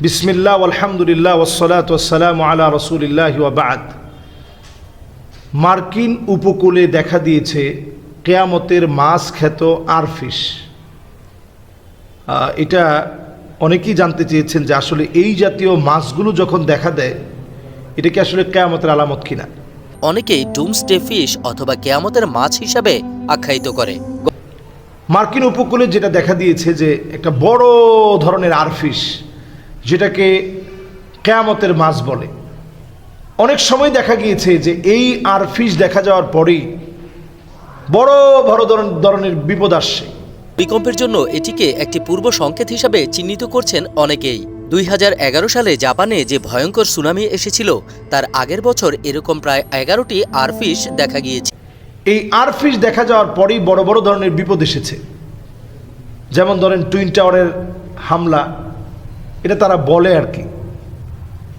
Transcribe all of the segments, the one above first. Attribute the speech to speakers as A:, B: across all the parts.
A: বিসমিল্লাহ আলহামদুলিল্লাহ ওসলাত ওসালাম আলা রসুলিল্লাহ ওয়াবাদ মার্কিন উপকূলে দেখা দিয়েছে কেয়ামতের মাছ খ্যাত আরফিস এটা অনেকেই জানতে চেয়েছেন যে আসলে এই জাতীয় মাছগুলো যখন দেখা দেয় এটা কি আসলে কেয়ামতের আলামত কিনা?
B: অনেকেই ডুমসডে ফিশ অথবা কেয়ামতের মাছ হিসাবে আখ্যায়িত করে।
A: মার্কিন উপকূলে যেটা দেখা দিয়েছে যে একটা বড় ধরনের আরফিস যেটাকে কেয়ামতের মাছ বলে। অনেক সময় দেখা গিয়েছে যে এই আরফিস দেখা যাওয়ার পরেই বড় বড় ধরন- ধরনের বিপদ আসছে।
B: ভূমিকম্পের জন্য এটিকে একটি পূর্ব সংকেত হিসাবে চিহ্নিত করছেন অনেকেই। দুই হাজার এগারো সালে জাপানে যে ভয়ঙ্কর সুনামি এসেছিল তার আগের বছর এরকম প্রায় এগারোটি আরফিশ দেখা গিয়েছে।
A: এই আরফিস দেখা যাওয়ার পরেই বড় বড় ধরনের বিপদ এসেছে। যেমন ধরেন টুইন টাওয়ারের হামলা এটা তারা বলে আর কি।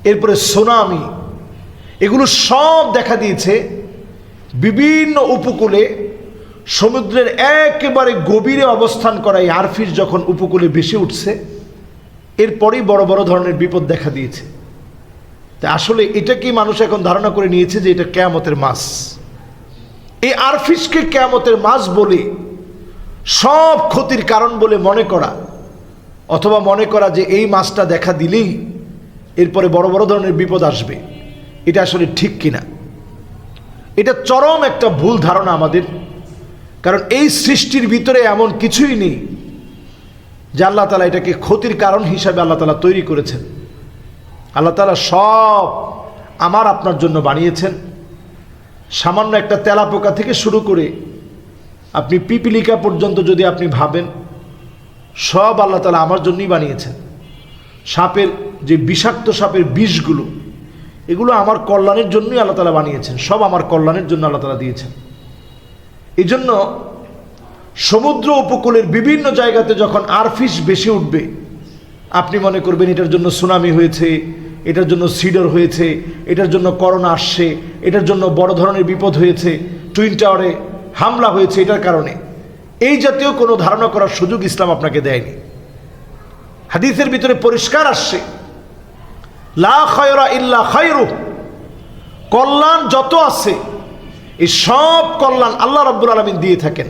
A: এরপরে সোনামি, এগুলো সব দেখা দিয়েছে বিভিন্ন উপকূলে, সমুদ্রের একেবারে গভীরে অবস্থান করা এই আরফিস যখন উপকূলে বেশি উঠছে, এরপরেই বড় বড় ধরনের বিপদ দেখা দিয়েছে। তা আসলে এটাকেই মানুষ এখন ধারণা করে নিয়েছে যে এটা কেয়ামতের মাস? এই আরফিসকে কেয়ামতের মাছ বলে সব ক্ষতির কারণ বলে মনে করা অথবা মনে করা যে এই মাছটা দেখা দিলেই এরপরে বড় বড় ধরনের বিপদ আসবে। এটা আসলে ঠিক কিনা? এটা চরম একটা ভুল ধারণা আমাদের। কারণ এই সৃষ্টির ভিতরে এমন কিছুই নেই যে আল্লাহ তালা এটাকে ক্ষতির কারণ হিসাবে আল্লাহ তালা তৈরি করেছেন। আল্লাহ তালা সব আমার আপনার জন্য বানিয়েছেন। সামান্য একটা তেলাপোকা থেকে শুরু করে আপনি পিপিলিকা পর্যন্ত যদি আপনি ভাবেন সব আল্লাহ তালা আমার জন্যই বানিয়েছেন। সাপের যে বিষাক্ত সাপের বিষগুলো, এগুলো আমার কল্যাণের জন্যই আল্লাহ তালা বানিয়েছেন, সব আমার কল্যাণের জন্য আল্লাহ তালা দিয়েছেন। এই জন্য সমুদ্র উপকূলের বিভিন্ন জায়গাতে যখন আরফিস বেশি উঠবে, আপনি মনে করবেন এটার জন্য সুনামি হয়েছে, এটার জন্য সিডর হয়েছে, এটার জন্য করোনা আসছে, এটার জন্য বড় ধরনের বিপদ হয়েছে, টুইন টাওয়ারে হামলা হয়েছে এটার কারণে। এই জাতীয় কোনো ধারণা করার সুযোগ ইসলাম আপনাকে দেয়নি। হাদিসের ভিতরে পরিষ্কার আসছে। লা কল্যাণ যত আছে, এই সব কল্যাণ আল্লাহ রাব্বুল আলমিন দিয়ে থাকেন।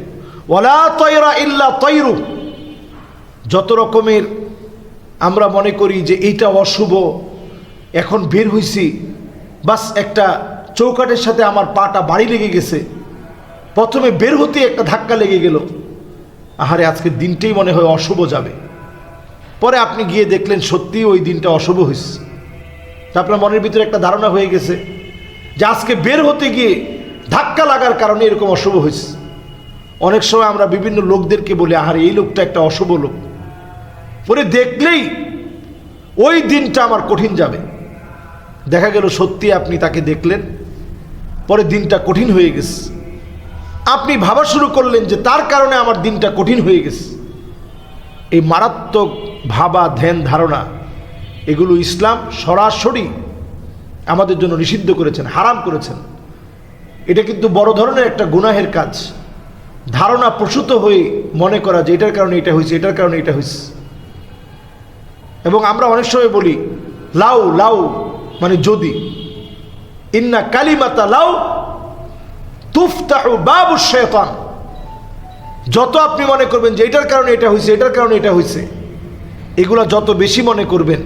A: ওলা তয়রা ইল্লা তৈরু যত রকমের আমরা মনে করি যে এইটা অশুভ, এখন বের হইছি, বাস একটা চৌকাটের সাথে আমার পাটা বাড়ি লেগে গেছে। প্রথমে বের হতে একটা ধাক্কা লেগে গেল। আহারে আজকের দিনটাই মনে হয় অশুভ যাবে। পরে আপনি গিয়ে দেখলেন সত্যিই ওই দিনটা অশুভ হয়েছে আপনার মনের ভিতরে একটা ধারণা হয়ে গেছে যে আজকে বের হতে গিয়ে ধাক্কা লাগার কারণে এরকম অশুভ হয়েছে অনেক সময় আমরা বিভিন্ন লোকদেরকে বলি, আহারে, এই লোকটা একটা অশুভ লোক। পরে দেখলেই ওই দিনটা আমার কঠিন যাবে। দেখা গেল সত্যি আপনি তাকে দেখলেন। পরে দিনটা কঠিন হয়ে গেছে। আপনি ভাবা শুরু করলেন যে তার কারণে আমার দিনটা কঠিন হয়ে গেছে। এই মারাত্মক ভাবা, ধ্যান, ধারণা, এগুলো ইসলাম সরাসরি আমাদের জন্য নিষিদ্ধ করেছেন, হারাম করেছেন। এটা কিন্তু বড় ধরনের একটা গুনাহের কাজ। ধারণা প্রসূত হয়ে মনে করা যে এটার কারণে এটা হয়েছে, এটার কারণে এটা হয়েছে। এবং আমরা অনেক সময় বলি, লাউ লাউ মানে যদি। ইন্না কালিমাতা লাউ তুফতাহু বাবু শেতান যত আপনি মনে করবেন যে এটার কারণে এটা হয়েছে এটার কারণে এটা হয়েছে এগুলো যত বেশি মনে করবেন,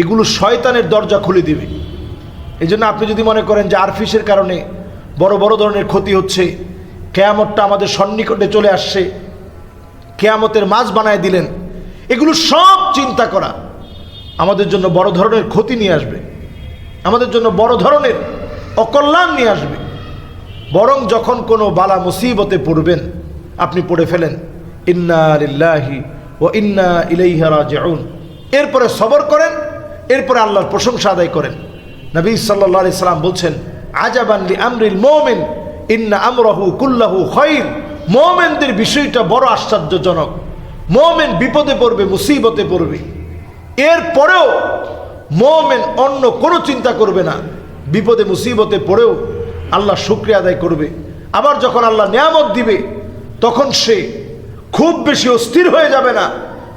A: এগুলো শয়তানের দরজা খুলে দিবে। এই জন্য আপনি যদি মনে করেন যে আরফিসের কারণে বড় বড় ধরনের ক্ষতি হচ্ছে, কেয়ামতটা আমাদের সন্নিকটে চলে আসছে, কেয়ামতের মাছ বানায় দিলেন, এগুলো সব চিন্তা করা আমাদের জন্য বড় ধরনের ক্ষতি নিয়ে আসবে, আমাদের জন্য বড় ধরনের অকল্যাণ নিয়ে আসবে। বরং যখন কোনো বালা মুসিবতে পড়বেন, আপনি পড়ে ফেলেন, ইন্না ও ইন্না ইলাইহা রাজিউন। এরপরে সবর করেন, এরপরে আল্লাহর প্রশংসা আদায় করেন। নবী আলাইহি সাল্লাম বলছেন, আজাবান লি আমরিল মুমিন, ইন্না আমরাহু কুল্লাহু খায়র মুমিনদের বিষয়টা বড় আশ্চর্যজনক। মুমিন বিপদে পড়বে, মুসিবতে পড়বে। এরপরেও মোমেন অন্য কোনো চিন্তা করবে না। বিপদে, মুসিবতে পড়েও আল্লাহ শুক্রিয়া আদায় করবে। আবার যখন আল্লাহ নিয়ামত দিবে, তখন সে খুব বেশি অস্থির হয়ে যাবে না,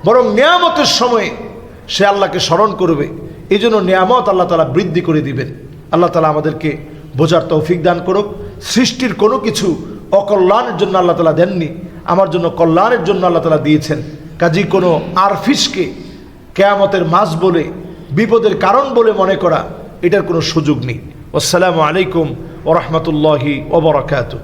A: বরং নিয়ামতের সময়ে সে আল্লাহকে স্মরণ করবে। এই জন্য নিয়ামত আল্লাহ তালা বৃদ্ধি করে দিবেন। আল্লাহ তালা আমাদেরকে বোঝার তৌফিক দান করুক। সৃষ্টির কোনো কিছু অকল্যাণের জন্য আল্লাহ তালা দেননি। আমার জন্য কল্যাণের জন্য আল্লাহ তালা দিয়েছেন। কাজী কোনো আরফিসকে কেয়ামতের মাস বলে, বিপদের কারণ বলে মনে করা, এটার কোনো সুযোগ নেই। আসসালামু আলাইকুম ورحمة الله وبركاته.